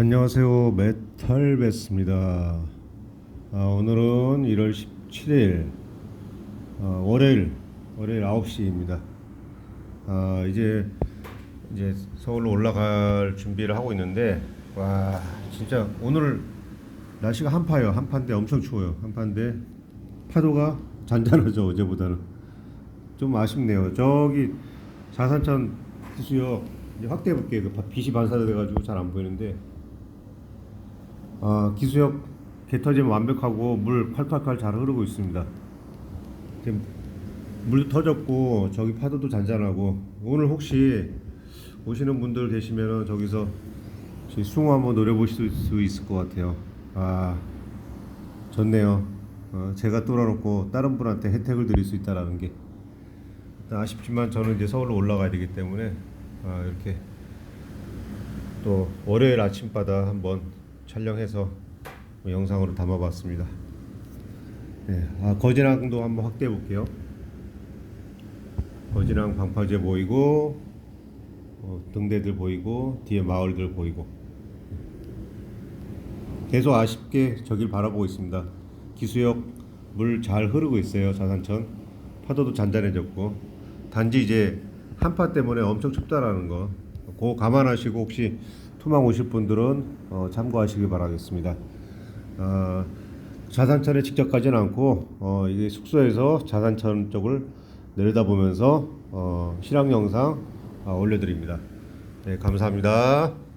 안녕하세요. 메탈 베스입니다. 아, 오늘은 1월 17일 어, 월요일 월요일 9시입니다. 아, 이제 이제 서울로 올라갈 준비를 하고 있는데 와 진짜 오늘 날씨가 한파예요. 한파인데 엄청 추워요. 한파인데 파도가 잔잔하죠 어제보다는. 좀 아쉽네요. 저기 자산천 이제 확대해 볼게요. 그 빛이 반사돼 가지고 잘 안 보이는데 아, 기수역 개 터지면 완벽하고 물 칼칼칼 잘 흐르고 있습니다. 지금 물도 터졌고 저기 파도도 잔잔하고 오늘 혹시 오시는 분들 계시면은 저기서 숭어 한번 노려보실 수 있을 것 같아요. 아 좋네요. 어, 제가 뚫어놓고 다른 분한테 혜택을 드릴 수 있다라는 게 아쉽지만 저는 이제 서울로 올라가야 되기 때문에 아, 이렇게 또 월요일 아침바다 한번 촬영해서 뭐 영상으로 담아봤습니다. 네, 아, 거진항도 한번 확대해 볼게요. 거진항 방파제 보이고 어, 등대들 보이고 뒤에 마을들 보이고 계속 아쉽게 저길 바라보고 있습니다. 기수역 물 잘 흐르고 있어요. 자산천 파도도 잔잔해졌고 단지 이제 한파 때문에 엄청 춥다라는 거. 그거 감안하시고 혹시 투망 오실 분들은 어, 참고하시길 바라겠습니다. 어, 자산천에 직접 가진 않고 어, 이게 숙소에서 자산천 쪽을 내려다보면서 어, 실황 영상 어, 올려드립니다. 네, 감사합니다.